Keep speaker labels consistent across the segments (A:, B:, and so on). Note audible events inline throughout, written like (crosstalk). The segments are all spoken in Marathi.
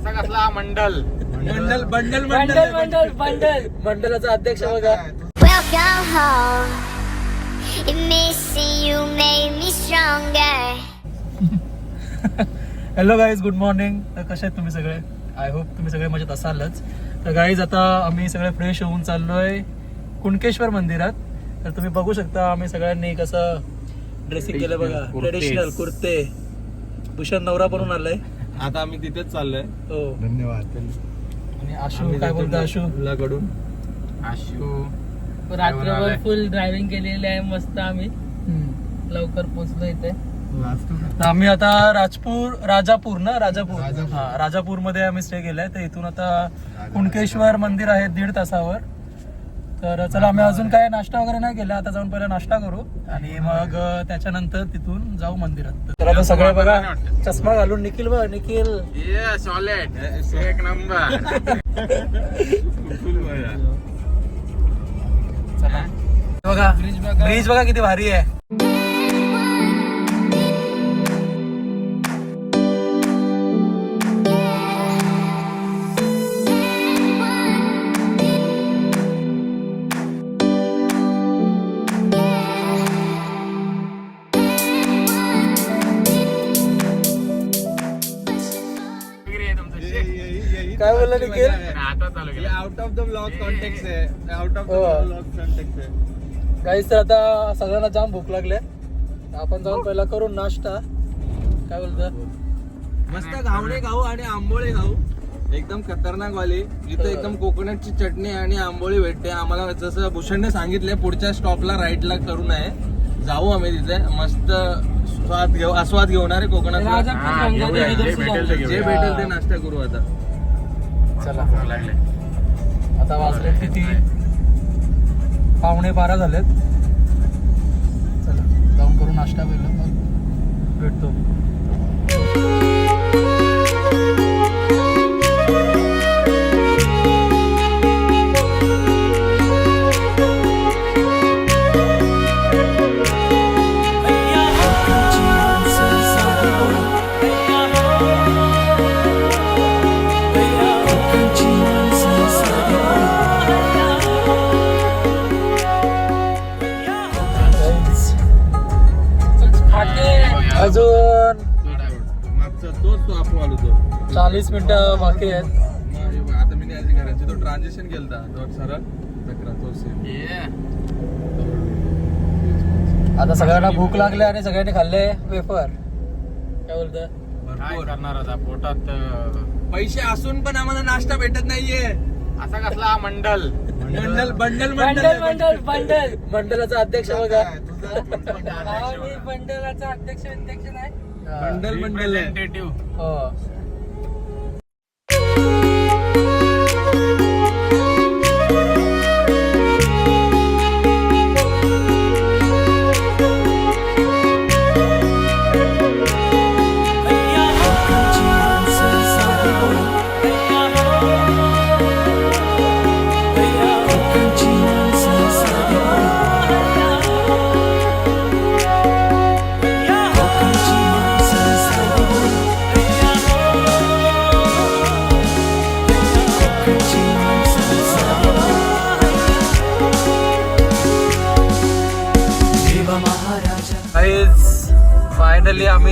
A: असा कसला मंडल?
B: मंडल बंडल
C: बंडल बंडल बंडल.
B: मंडलाचा अध्यक्ष बघा.
D: Welcome home. Missing you made me stronger.
B: Hello guys good morning तर कसे आहेत तुम्ही सगळे? आय होप तुम्ही सगळे मजेत असालच. तर गाईज आता आम्ही सगळे फ्रेश होऊन चाललोय कुणकेश्वर मंदिरात. तर तुम्ही बघू शकता आम्ही सगळ्यांनी कसं ड्रेसिंग केलं बघा. ट्रेडिशनल कुर्ते. भूषण नवरा बनून आलाय.
A: आता आम्ही तिथेच चाललोय.
B: हो.
A: धन्यवाद.
B: आणि आशू काय बोलतो आशू?
A: कडून आशू.
C: रात्रभर फुल ड्रायव्हिंग केलेली आहे मस्त आम्ही. लवकर पोहोचलो इथे.
B: आम्ही आता राजपूर राजापूर ना? राजापूर. हा राजापूरमध्ये आम्ही स्टे केलाय. तर इथून आता कुणकेश्वर मंदिर आहे दीड तासावर. तर चला आम्ही अजून काय नाश्ता वगैरे नाही केला. आता जाऊन पहिला नाश्ता करू. आणि मग त्याच्यानंतर तिथून जाऊ मंदिरात. तर आता सगळे बघा चष्मा घालून निखिल बघ निखिल.
A: एक नंबर
B: चला. बघा ब्रिज बघा किती भारी आहे.
A: केलं
E: आउट ऑफ द कॉन्टेक्ट आहे. आउट ऑफ द
B: हो.
E: कॉन्टेक्ट आहे.
B: काहीच तर आता सगळ्यांना जाम भूक लागले. आपण जाऊन पहिला करू नाश्ता. काय बोलत?
E: मस्त घावणे खाऊ आणि आंबोळे खाऊ. एकदम खतरनाक वाली. इथं एकदम कोकोनटची चटणी आणि आंबोळी भेटते. आम्हाला जसं भूषणने सांगितले पुढच्या स्टॉपला राईटला करू नये. जाऊ आम्ही तिथे. मस्त स्वाद घेऊ आस्वाद घेणार आहे कोकणात
A: हा, घेऊया, जे. भेटेल ते
E: नाश्ता करू आता.
B: चला.
A: लागले.
B: आता वाजले किती? पावणे बारा झालेत. चला जाऊन करू नाश्ता पहिला. मग भेटतो. मिनिटं बाकी आहेत.
E: आता मी नाही घराची तो ट्रान्झिशन केलता तो सरळ. चक्रा तो सेम
A: ये
B: आता सगळ्यांना भूक लागली आणि सगळ्यांनी खाल्ले वेफर काय बोलत
A: काय करणार आता? पोटात
E: पैसे असून पण आम्हाला नाश्ता भेटत नाहीये.
A: असा कसला मंडल?
E: Bundle bundle
C: bundle bundle bundle.
B: मंडळाचा अध्यक्ष बघा.
C: मी बंडलाचा अध्यक्ष अध्यक्ष नाही.
E: बंडल बंडल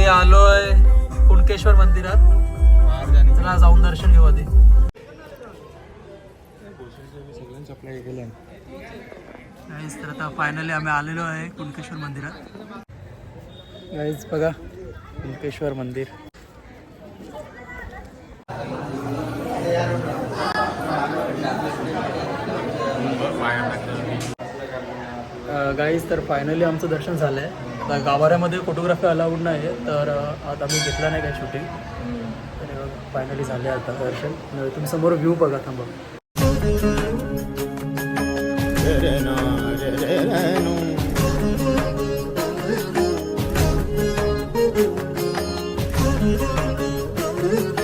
B: आलोय कुणकेश्वर मंदिरात. चला जाऊन दर्शन घेऊ आधी. गाईज तर आता फायनली आम्ही आलेलो आहे कुणकेश्वर मंदिरात. गाईज बघा कुणकेश्वर मंदिर. गाईज तर फायनली आमचं दर्शन झालं आहे गाभाऱ्यामध्ये फोटोग्राफी अलाउड नाही आहे तर आता मी घेतला नाही काय शूटिंग. तर फायनली झाले आता दर्शन. तुम्ही समोर व्ह्यू बघा थांबा.
F: शंकर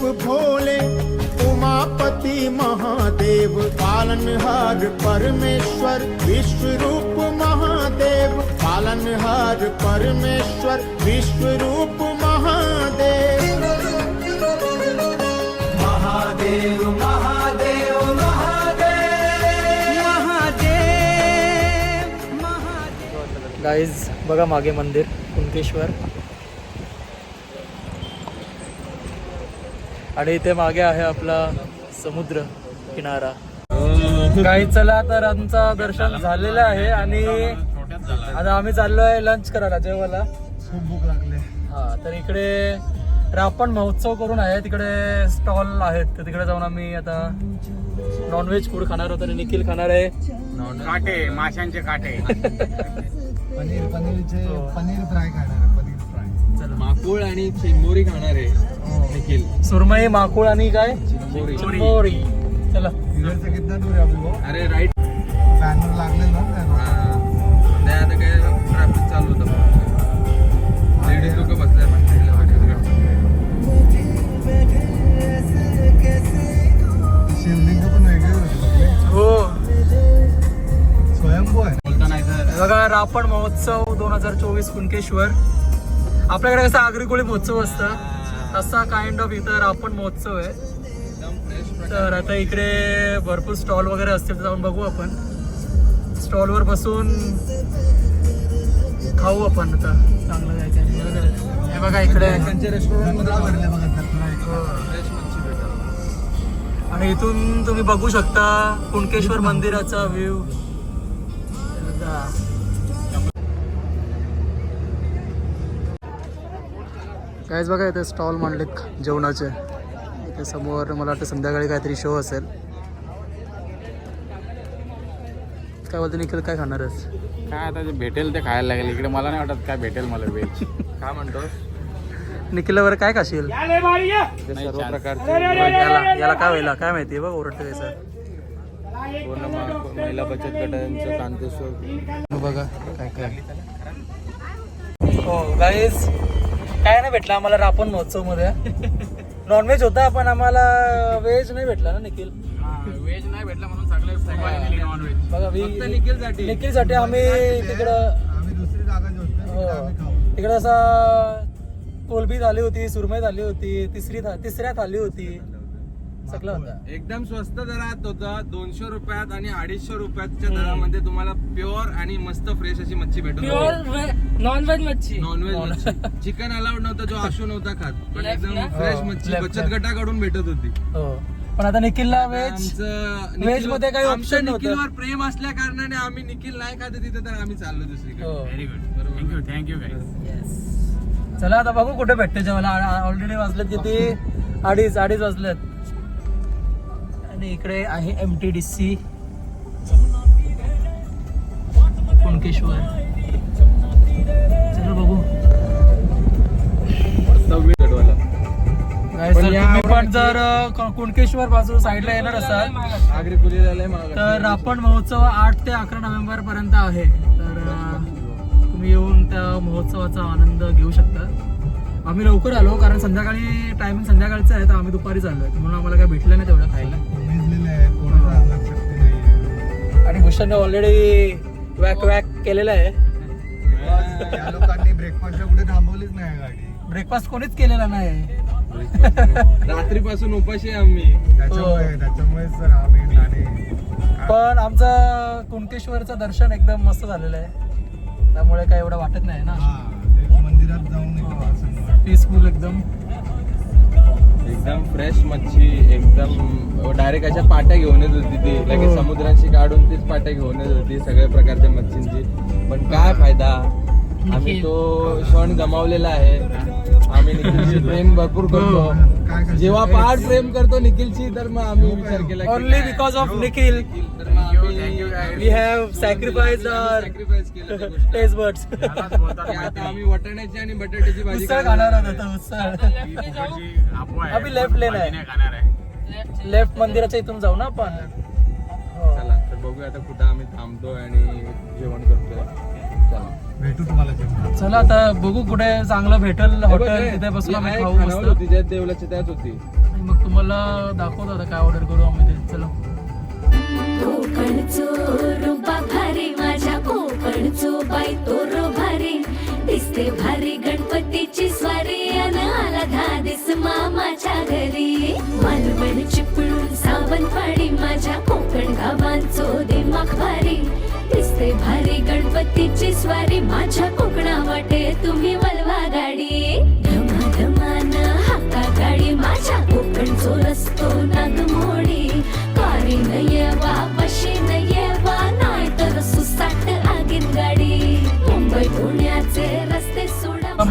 F: शिव भोले उमापति महादेव पालनहार परमेश्वर विश्व रूप महादेव पालनहार परमेश्वर विश्व रूप महादेव महादेव महादेव। महादेव
B: गाईज बघा मागे मंदिर कुणकेश्वर आणि इथे मागे आहे आपला समुद्र किनारा. काही चला तर आमचं दर्शन झालेलं आहे आणि आता आम्ही चाललोय लंच करायला जेवायला.
F: खूप भूक लागले.
B: हा तर इकडे रापण महोत्सव करून आहे. तिकडे स्टॉल आहेत. तर तिकडे जाऊन आम्ही आता नॉनव्हेज फूड खाणार आहोत आणि निखिल खाणार आहे.
A: काटे माशांचे काटे. (laughs)
F: पनीर पनीरचे
B: हो.
F: पनीर फ्राय खाणार
E: माकुळ आणि चिंबोरी खाणार आहे निखिल.
B: सुरमई माकुळ आणि काय?
E: चिंबोरी.
B: चिंबोरी. चला.
F: इधर से कितना दूर है अभी वो
E: अरे राईट
F: बॅनर लागले ना
E: आता काय ट्रॅफिक चालू होतं लेडीज लोक बसले
F: शिवलिंग पण वेगळे होते
B: हो.
F: स्वयंभू आहे.
A: बोलता नाही सर
B: बघा रापण महोत्सव दोन हजार चोवीस कुणकेश्वर. आपल्याकडे कसं आग्रिकोळी महोत्सव असतं. तसा काइंड ऑफ इतर आपण महोत्सव आहे. तर आता इकडे भरपूर स्टॉल वगैरे असतील तर जाऊन बघू आपण. स्टॉलवर बसून खाऊ आपण आता. चांगलं जायचं हे बघा इकडे. आणि इथून तुम्ही बघू शकता कुणकेश्वर मंदिराचा व्ह्यू काहीच बघा इथे स्टॉल मांडलेत जेवणाचे. इथे समोर मला वाटतं संध्याकाळी काहीतरी शो असेल. काय बोलते निखिल काय खाणार आहेस?
A: काय आता जे भेटेल ते खायला लागेल. इकडे मला नाही वाटत काय भेटेल मला व्हेज (laughs)
E: काय म्हणतो
B: निखिलला बरं काय खाशील?
E: सर्व प्रकारचे
B: याला याला काय व्हायला काय माहिती बघ ओरडतं त्याचं
E: पूर्ण मा- महिला बचत गटांचं कांतेश्वर
B: बघा काय काय. हो गाईज काय नाही भेटलं आम्हाला रापण महोत्सवमध्ये नॉनव्हेज होता पण आम्हाला व्हेज नाही भेटला ना निखिल.
A: व्हेज नाही भेटला म्हणून सगळे
E: निखिलसाठी.
B: निखिलसाठी. आम्ही तिकडं
F: आम्ही दुसरी जागा शोधतो
B: हो
F: तिकडे आम्ही खाऊ.
B: तिकडं असा कोलबी झाली होती सुरमई झाली होती तिसरी तिसऱ्या थाली होती. होतं.
E: एकदम स्वस्त दरात होतं. दोनशे रुपयात आणि अडीचशे रुपयाच्या दरामध्ये तुम्हाला प्युअर आणि मस्त फ्रेश अशी मच्छी भेटून
C: प्युअर नॉन व्हेज मच्छी.
E: नॉनव्हेज मच्छी. चिकन अलाउड नव्हतं जो आशू नव्हता खात. पण एकदम? फ्रेश
B: हो,
E: मच्छी बचत. गटाकडून भेटत होती.
B: हो पण आता निखिलला व्हेज व्हेजमध्ये काही नव्हतं.
E: निखिलवर प्रेम असल्या कारणाने आम्ही निखिल नाही खात तिथे तर आम्ही चाललो दुसरीकडे.
A: व्हेरी गुड थँक्यू थँक्यू
B: चला आता बघू कुठे भेटते जेवायला. ऑलरेडी वाजलेत किती? अडीच अडीच वाजलेत. आणि इकडे आहे M T D C Kunkeshwar. चला बघू.
E: पण
B: जर तुम्ही पण कुणकेश्वर बाजू साईडला येणार असाल तर आपण महोत्सव आठ ते अकरा नोव्हेंबर पर्यंत आहे. तर तुम्ही येऊन त्या महोत्सवाचा आनंद घेऊ शकता. आम्ही लवकर आलो कारण संध्याकाळी टायमिंग संध्याकाळचं आहे तर आम्ही दुपारी चाललोय. म्हणून आम्हाला काय भेटलं नाही तेवढं खायला. भूषणने ऑलरेडी वॅक वॅक केलेलं आहे.
F: या लोकांनी ब्रेकफास्टला कुठे थांबवलीच नाही गाडी.
B: ब्रेकफास्ट कोणीच केलेला नाही.
E: रात्रीपासून उपाशी आहे आम्ही.
F: त्याच्यामुळे त्याच्यामुळे सर आम्ही
B: पण आमचं कुणकेश्वरचं दर्शन एकदम मस्त झालेलं आहे. त्यामुळे काय एवढं वाटत नाही ना.
F: हा, ते मंदिरात जाऊन वाटतं.
B: पीसफुल एकदम.
E: एकदम फ्रेश मच्छी एकदम डायरेक्ट अशा पाट्या घेऊन येत होती ती. लगेच
B: हो.
E: समुद्राशी काढून तीच पाट्या घेऊन येत होती सगळ्या प्रकारच्या मच्छींची. पण काय फायदा? आम्ही तो क्षण गमावलेला आहे. आम्ही निखिलशी प्रेम भरपूर
F: काय
E: करतो? जेव्हा पहाड प्रेम करतो निखिलची तर मग आम्ही विचार केला
B: ओनली? Because of Nikhil.
E: तर
B: we have sacrifice our
E: sacrifice केलं.
B: टेस्ट (laughs) बर्ड्स
E: आता आम्ही वटाण्याची आणि बटाट्याची भाजी
B: उसळ
E: खाणार
B: खाणार
E: आहे.
B: आहोत. आता उसळ. अभि left lane आहे. लेफ्ट मंदिराच्या इथून जाऊ ना आपण? हो.
E: चला तर बघूया आता कुठं आम्ही थांबतोय आणि जेवण करतोय. चला.
F: भेटू तुम्हाला
B: चला आता बघू कुठे चांगलं भेटल हॉटेल तिथे बसून आम्ही खाऊ मस्त.
E: होती ज्यात देवलाची त्याच होती.
B: आणि मग तुम्हाला दाखवतो आता काय ऑर्डर करू आम्ही ते. चला.
G: कोकणचो रुबा भारी माझ्या कोकणचो बाई तो रो भारी. दिसते भारी गणपतीची स्वारी अन आला धादिस मामाच्या घरी. मालवण चिपळूण सावंतवाडी माझ्या कोकण गावांचो दिमाग भारी. दिसते भारी गणपतीची स्वारी माझ्या कोकणा वाटे तुम्ही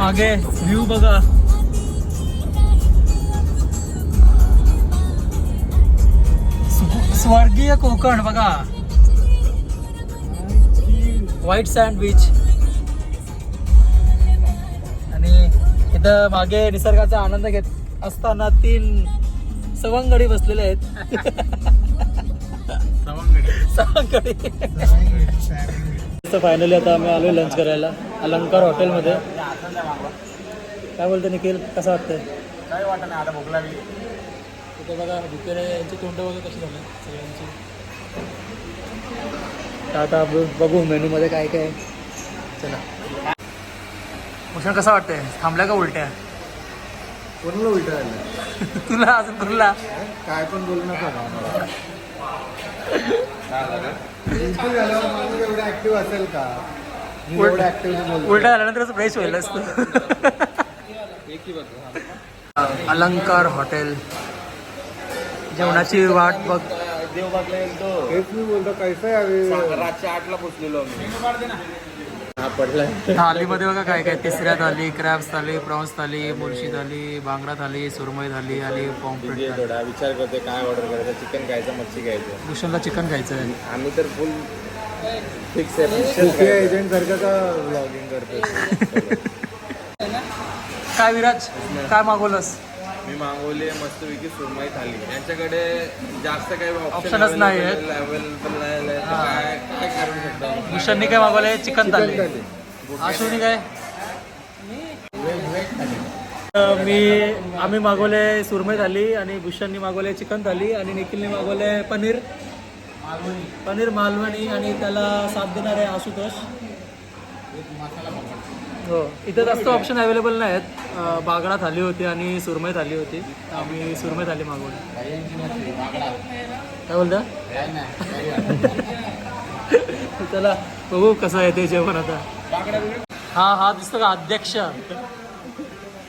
B: मागे व्ह्यू बघा. स्व- स्वर्गीय कोकण बघा. व्हाईट सँड बीच आणि इथं मागे निसर्गाचा आनंद घेत असताना तीन सवंगडी बसलेले आहेत. सवंगडी. फायनली आता आम्ही आलोय लंच करायला. अलंकार हॉटेलमध्ये. काय बोलतो निखिल? कसं वाटतंय?
A: काही वाटत नाही आता भूक लागली.
B: तिथे बघा भुकेले यांची तोंड वगैरे कशी झाली? सगळ्यांची. तर आता बघू मेनूमध्ये काय काय. चला. भूषण कसं वाटतंय? थांबल्या का उलट्या?
F: कोणाला उलट (laughs)
B: तुला अजून कुठला
F: काय पण बोलू नका (laughs) माणूस एवढं ऍक्टिव्ह असेल का? मी
B: उलट- झाल्यानंतरच फ्रेश होईल असतं अलंकार हॉटेल. जेवणाची वाट बघ.
E: हा
B: थालीमध्ये बघा काय काय तिसऱ्या थाली क्रॅब्स थाली प्रॉन्स थाली मुळशी थाली बांगडा थाली सुरमई थाली आणि पॉम्प्लेट
E: विचार करते काय ऑर्डर करायचं चिकन खायचं मच्छी खायचं.
B: भूषणला चिकन खायचं
E: आम्ही तर फुल फिक्स आहे
F: एजंट सारखं का ब्लॉगिंग करतो
B: काय विराज? काय मागवलंस?
E: मी मागवली मस्तपैकी सुरमई थाली. यांच्याकडे जास्त काही
B: Optionच नाही आहेत.
E: अवेलेबल नाही आहे. तर काय काय करू शकतो?
B: भूषणनी काय मागवलंय? चिकन थाली. आशुनी काय? अं, मी आम्ही मागवले सुरमई थाली आणि भूषणनी मागवले चिकन थाली आणि निखिलने मागवले पनीर. पनीर मालवणी आणि त्याला साथ देणार आहे आशुतोष हो इथं जास्त ऑप्शन अवेलेबल नाही आहेत बागडा थाली होती आणि सुरमई थाली होती. आम्ही सुरमई थाली मागवली काय बोलता? (laughs) चला बघू कसं आहे ते जेवण आता. हा हा दिसतो का? अध्यक्ष.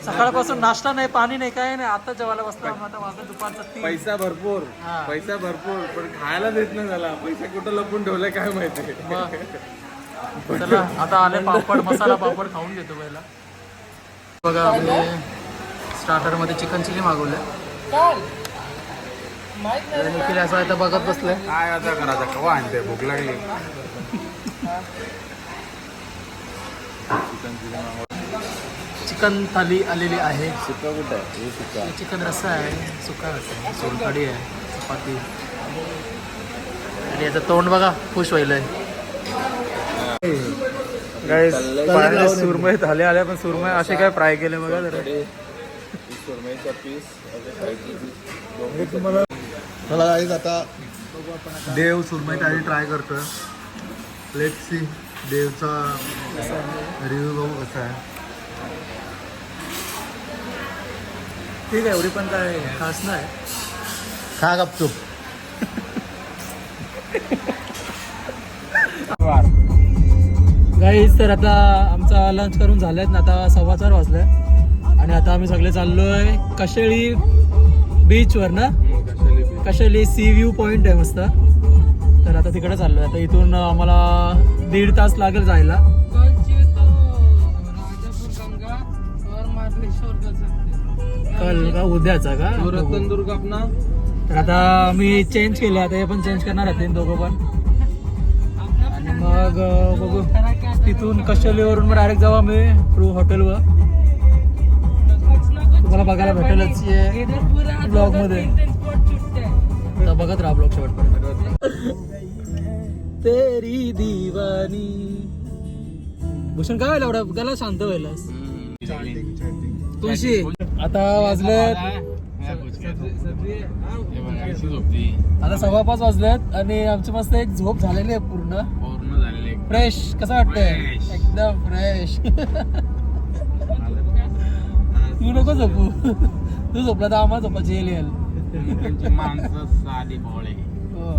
B: सकाळपासून नाश्ता नाही पाणी नाही काय नाही. आता जेवायला बसतो आता वाजता दुपारचं तीन
E: पैसा भरपूर
B: हा.
E: पैसा भरपूर पण खायला देत नाही झाला. पैसा कुठं लपून ठेवलाय काय माहिती?
B: मग. चला आता आले पापड मसाला पापड खाऊन घेतो पहिला. बघा आम्ही स्टार्टरमध्ये चिकन चिली मागवलं. निखिल असं आता बघत बसलंय.
A: काय आता करायचं? कवा आणते? भूक लागली.
B: चिकन थाली आलेली आहे.
E: सुका कुठं आहे? हे सुका
B: चिकन रस्सा आहे सुका रस्सा आहे आहे चपाती. आणि याचं तोंड बघा खुश व्हायलंय. काय सुरमई झाले आल्या पण सुरमई असे काय फ्राय केले बघा जरा.
E: सुरमईचा पीस
F: मला गाईज आता देव सुरमई थाळी ट्राय करतोय. लेट सी देवचा रिव्ह्यू बघू कसा आहे.
B: ठीक आहे एवढी पण काय खास नाही.
F: खा गपचूप
B: गाईज तर आता आमचा लंच करून झालाय ना आता सव्वा चार वाजलाय आणि आता आम्ही सगळे चाललोय कशेळी बीचवर ना? कशेळी सी व्ह्यू पॉइंट आहे मस्त. तर आता तिकडे चाललोय. आता इथून आम्हाला दीड तास लागेल जायला. कल का उद्याचा का?
E: रतनदुर्ग आपला
B: तर आता मी चेंज केलं आता हे पण चेंज करणार आहेत ते दोघं पण. आणि मग बघू. तिथून कशेलीवरून मग डायरेक्ट जाऊ आम्ही प्रू हॉटेलवर तुम्हाला बघायला भेटेलच ब्लॉगमध्ये. तर बघत राहा ब्लॉग शेवटपर्यंत. (laughs) तेरी दिवानी. भूषण काय व्हायला एवढा? त्याला शांत
F: चॅटिंग
B: तुळशी. आता वाजलेत. आता सव्वा पाच वाजलेत आणि आमची मस्त एक झोप झालेली आहे पूर्ण.
A: पूर्ण झालेले
B: फ्रेश कसं वाटतंय. एकदम फ्रेश तू नको झोपू. तू झोपला तर आम्हाला झोपायची येईल येईल. हो.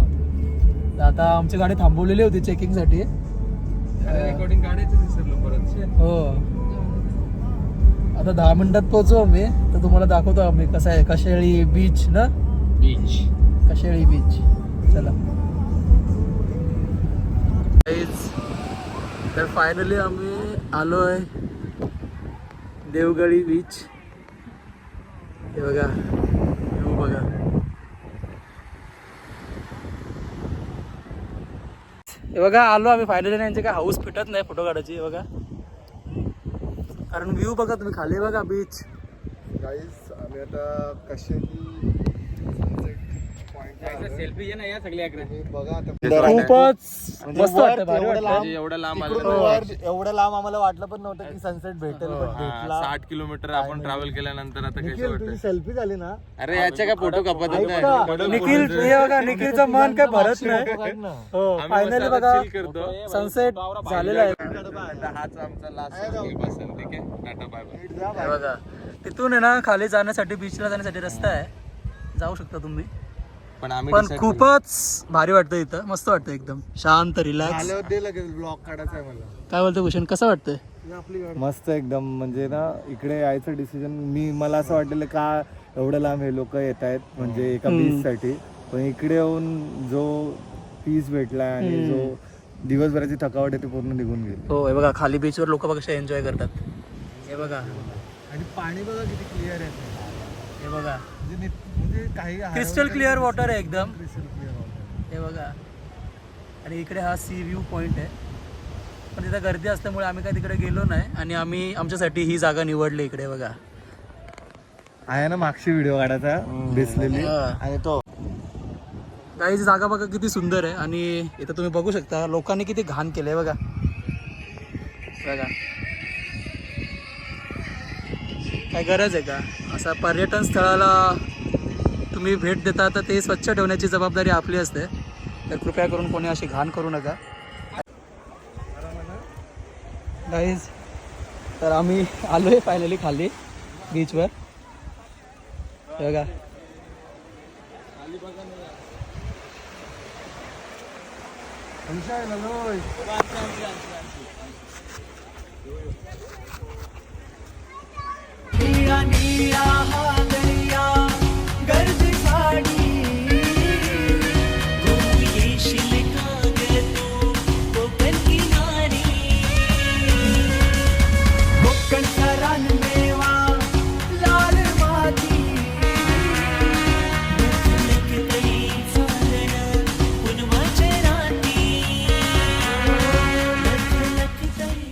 B: तर आता आमची गाडी थांबवलेली होती चेकिंगसाठी.
E: रेकॉर्डिंग काढायचं विसरलो परत.
B: हो. आता दहा मिनिटात पोहोचू आम्ही. तर तुम्हाला दाखवतो आम्ही कसं आहे कशेळी बीच ना?
A: बीच
B: कशेळी बीच चला. तर फायनली आम्ही आलोय देवगडी बीच हे बघा व्ह्यू बघा. हे बघा आलो आम्ही फायनली यांचे काय हाऊस फिटत नाही फोटो काढायची हे बघा. कारण व्ह्यू बघा तुम्ही खाली बघा बीच
F: गाईज आम्ही आता कशाची पॉइंट
A: सेल्फी घे ना या सगळ्या
F: बघा आता
B: खूपच
F: म्हणजे
B: मस्त
F: वर
B: वाटतं भारी
F: एवढं
B: वाटतं.
F: लांब-
E: एवढं लांब
F: तिकडून
E: आलं
F: वर एवढं लांब आम्हाला वाटलं पण नव्हतं की सनसेट भेटेल पण
E: हा,
F: भेटला.
E: साठ किलोमीटर आपण ट्रॅव्हल केल्यानंतर आता कसं
F: निखिल तुझी
E: वाटतं
F: सेल्फी झाली ना?
E: अरे याच्या काय फोटो कपत
F: ऐका.
B: निखिल हे बघा निखिलचं मन काय भरत नाही.
F: ना.
B: हो फायनली बघा
E: करतो.
B: सनसेट झालेला आहे.
E: हाच आमचा लास्ट बसन ठीक आहे? टाटा बाय बाय
B: हे बघा तिथून आहे ना खाली जाण्यासाठी बीचला जाण्यासाठी रस्ता आहे. जाऊ शकता तुम्ही.
E: पण आम्ही
B: पण
E: decide
B: खूपच भारी वाटतं इथं. मस्त वाटतं एकदम. शांत रिलॅक्स
F: आल्यावर दे लगेच ब्लॉग काढायचा आहे मला.
B: काय बोलतो भूषण? कसं वाटतंय?
F: मस्त एकदम म्हणजे ना इकडे यायचं डिसिजन मी मला असं वाटलेलं का एवढं लांब हे लोक येत आहेत म्हणजे एका बीच साठी पण इकडे येऊन जो पीस भेटला आणि जो दिवसभराची थकावट आहे ती पूर्ण निघून गेली.
B: हो हे बघा खाली बीचवर लोक बघा कसे एन्जॉय करतात. हे बघा.
F: आणि पाणी बघा किती क्लिअर आहे.
B: हे बघा.
F: म्हणजे नि- म्हणजे काही
B: क्रिस्टल क्लिअर वॉटर आहे एकदम.
F: क्रिस्टल क्लिअर
B: हे बघा. आणि इकडे हा सी व्ह्यू पॉईंट आहे. पण तिथं गर्दी असल्यामुळे आम्ही काय तिकडे गेलो नाही आणि आम्ही आमच्यासाठी ही जागा निवडली इकडे बघा.
F: आहे ना मागची व्हिडिओ काढायचा? बेसलेली
B: हा.
F: आणि तो.
B: गाईची जागा बघा किती सुंदर आहे. आणि इथं तुम्ही बघू शकता लोकांनी किती घाण केलंय बघा. बघा. काय गरज आहे का? असा पर्यटन स्थळाला तुम्ही भेट देता तर ते स्वच्छ ठेवण्याची जबाबदारी आपली असते. तर कृपया करून कोणी अशी घाण करू नका. गाईज तर आम्ही आलो आहे फायनली खाली बीचवर हे बघा.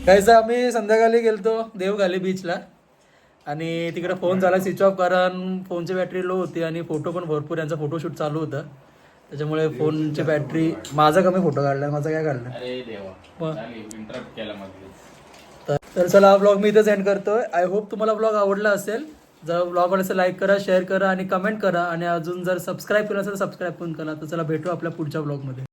B: काहीच आम्ही संध्याकाळी गेलतो देवघाली बीचला आणि तिकडे फोन झाला स्विच ऑफ कारण फोनची बॅटरी लो होती आणि फोटो पण भरपूर यांचा फोटोशूट चालू होता. त्याच्यामुळे फोनची बॅटरी माझा कमी फोटो काढला माझा काय काढला? तर चला हा ब्लॉग मी इथं सेंड करतोय. आय होप तुम्हाला ब्लॉग आवडला असेल. जर ब्लॉग आवडला लाईक करा शेअर करा आणि कमेंट करा. आणि अजून जर सबस्क्राईब केलं असेल तर सबस्क्राईब पण करा. तर चला भेटू आपल्या पुढच्या ब्लॉगमध्ये